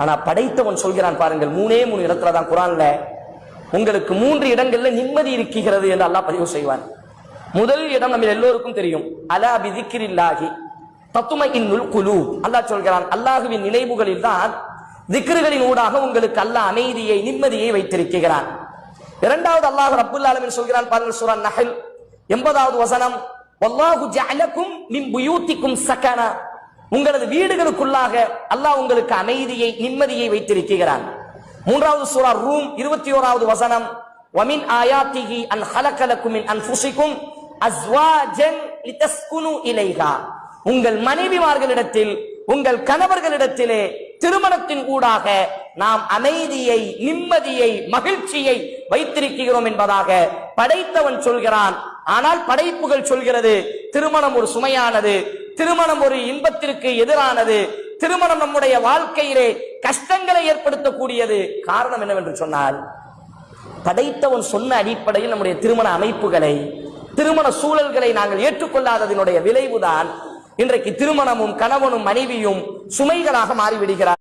ஆனா படைத்தவன் சொல்கிறான் பாருங்கள் மூணே மூணு இடத்துல தான் குரான்ல உங்களுக்கு மூன்று இடங்கள்ல நிம்மதி இருக்கிறது என்று அல்லாஹ் பதிவு செய்வான். முதல் இடம் நம்ம எல்லோருக்கும் தெரியும். அலா பிதிக்கிரில்லாகி தத்துமை இன்னுல் குலு அல்லாஹ் சொல்கிறான் அல்லாஹுவின் நினைவுகளில் தான் திக்ருகளின் ஊடாக உங்களுக்கு அல்லாஹ் அமைதியை நிம்மதியை வைத்திருக்கிறான். இரண்டாவது அல்லாஹ் அப்துல்லா ஆலமீன் சொல்கிறான் பாருங்கள் சூரா நஹல் எண்பதாவது வசனம் வல்லாஹு ஜஅலக்கும் மின் புயூத்திக்கும் சக்கனா உங்களது வீடுகளுக்குள்ளாக அல்லாஹ் உங்களுக்கு அமைதியை நிம்மதியை வைத்திருக்கிறான். மூன்றாவது சூரா ரூம் இருபத்தி ஓராவது வசனம் வமின் ஆயாத்திகி அன் ஹலக்கலக்கும் மின் அன்ஃபுசிக்கும் அஸ்வாஜன் லிதஸ்குனு இலைகா உங்கள் மனைவிமார்களிடத்தில் உங்கள் கணவர்களிடத்திலே திருமணத்தின் ஊடாக நாம் அமைதியை நிம்மதியை மகிழ்ச்சியை வைத்திருக்கிறோம் என்பதாக படைத்தவன் சொல்கிறான். ஆனால் படைப்புகள் சொல்கிறது திருமணம் ஒரு சுமையானது திருமணம் ஒரு இன்பத்திற்கு எதிரானது. திருமணம் நம்முடைய வாழ்க்கையிலே கஷ்டங்களை ஏற்படுத்தக்கூடியது. காரணம் என்னவென்று சொன்னால் படைத்தவன் சொன்ன அடிப்படையில் நம்முடைய திருமண அமைப்புகளை திருமண சூழல்களை நாங்கள் ஏற்றுக்கொள்ளாததனுடைய விளைவுதான் இன்றைக்கு திருமணமும் கணவனும் மனைவியும் சுமைகளாக மாறிவிடுகிறார்